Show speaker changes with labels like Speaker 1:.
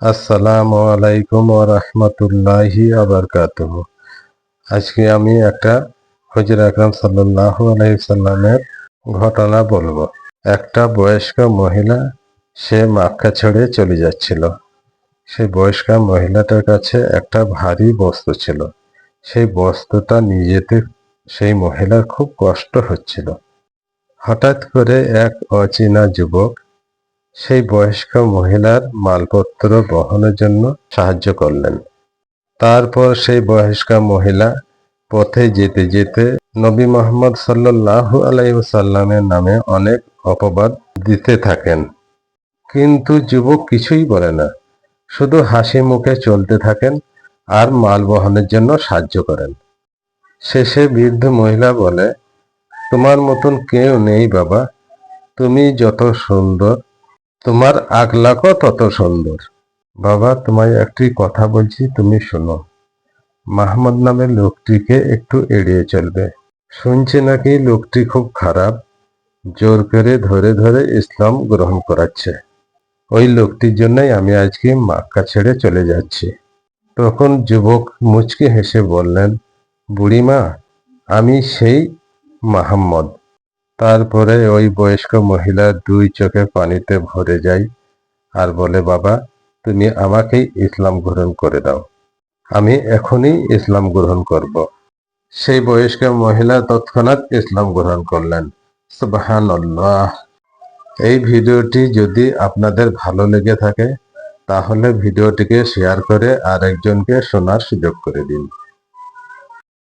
Speaker 1: আসসালামু আলাইকুম রাহমাতুল্লাহি ওয়া বারাকাতুহু। আজকে আমি একটা হুজুর আকরাম সাল্লাল্লাহু আলাইহি সাল্লামের ঘটনা বলব। একটা বয়স্ক মহিলা সে মক্কা ছেড়ে চলে যাচ্ছিল। সেই বয়স্ক মহিলাটার কাছে একটা ভারী বস্তু ছিল। সেই বস্তুটা নিয়ে যেতে সেই মহিলার খুব কষ্ট হচ্ছিল। হঠাৎ করে এক অচেনা যুবক সেই বয়স্ক মহিলার মালপত্র বহনের জন্য সাহায্য করলেন। তারপর সেই বয়স্কা মহিলা পথে যেতে যেতে নবী মোহাম্মদ সাল্লাল্লাহু আলাইসাল্লামের নামে অনেক অপবাদ দিতে থাকেন। কিন্তু যুবক কিছুই বলে না, শুধু হাসি মুখে চলতে থাকেন আর মাল বহনের জন্য সাহায্য করেন। শেষে বৃদ্ধ মহিলা বলে, তোমার মতন কেউ নেই বাবা, তুমি যত সুন্দর তোমার আগলাকও তত সুন্দর। বাবা, তোমায় একটি কথা বলছি, তুমি শোনো। মাহমুদ নামের লোকটিকে একটু এড়িয়ে চলবে। শুনছি নাকি লোকটি খুব খারাপ। জোর করে ধরে ধরে ইসলাম গ্রহণ করাচ্ছে। ওই লোকটির জন্যই আমি আজকে মাক্কা ছেড়ে চলে যাচ্ছি। তখন যুবক মুচকে হেসে বললেন, বুড়িমা, আমি সেই মাহমদ। তারপরে ওই বয়স্ক মহিলা দুই চোখে পানিতে ভরে যায় আর বলে, বাবা, তুমি আমাকেই ইসলাম গ্রহণ করে দাও। আমি এখনই ইসলাম গ্রহণ করব। সেই বয়স্ক মহিলা তৎক্ষণাৎ ইসলাম গ্রহণ করলেন। সুবাহান এই ভিডিওটি যদি আপনাদের ভালো লেগে থাকে, তাহলে ভিডিওটিকে শেয়ার করে আরেকজনকে শোনার সুযোগ করে দিন।